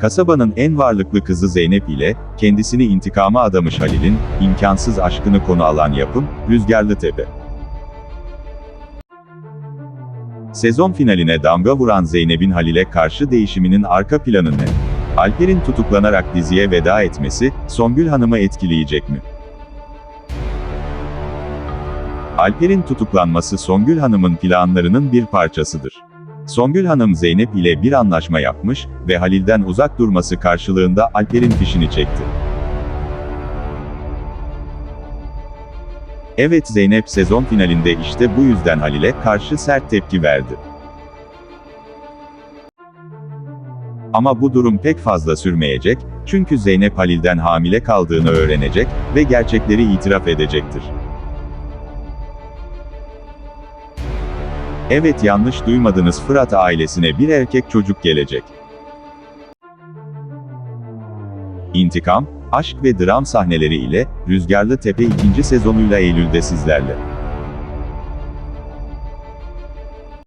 Kasabanın en varlıklı kızı Zeynep ile, kendisini intikama adamış Halil'in, imkansız aşkını konu alan yapım, Rüzgarlı Tepe. Sezon finaline damga vuran Zeynep'in Halil'e karşı değişiminin arka planı ne? Alper'in tutuklanarak diziye veda etmesi, Songül Hanım'ı etkileyecek mi? Alper'in tutuklanması Songül Hanım'ın planlarının bir parçasıdır. Songül Hanım Zeynep ile bir anlaşma yapmış ve Halil'den uzak durması karşılığında Alper'in fişini çekti. Evet Zeynep sezon finalinde işte bu yüzden Halil'e karşı sert tepki verdi. Ama bu durum pek fazla sürmeyecek, çünkü Zeynep Halil'den hamile kaldığını öğrenecek ve gerçekleri itiraf edecektir. Evet yanlış duymadınız Fırat ailesine bir erkek çocuk gelecek. İntikam, aşk ve dram sahneleri ile Rüzgarlı Tepe ikinci sezonuyla Eylül'de sizlerle.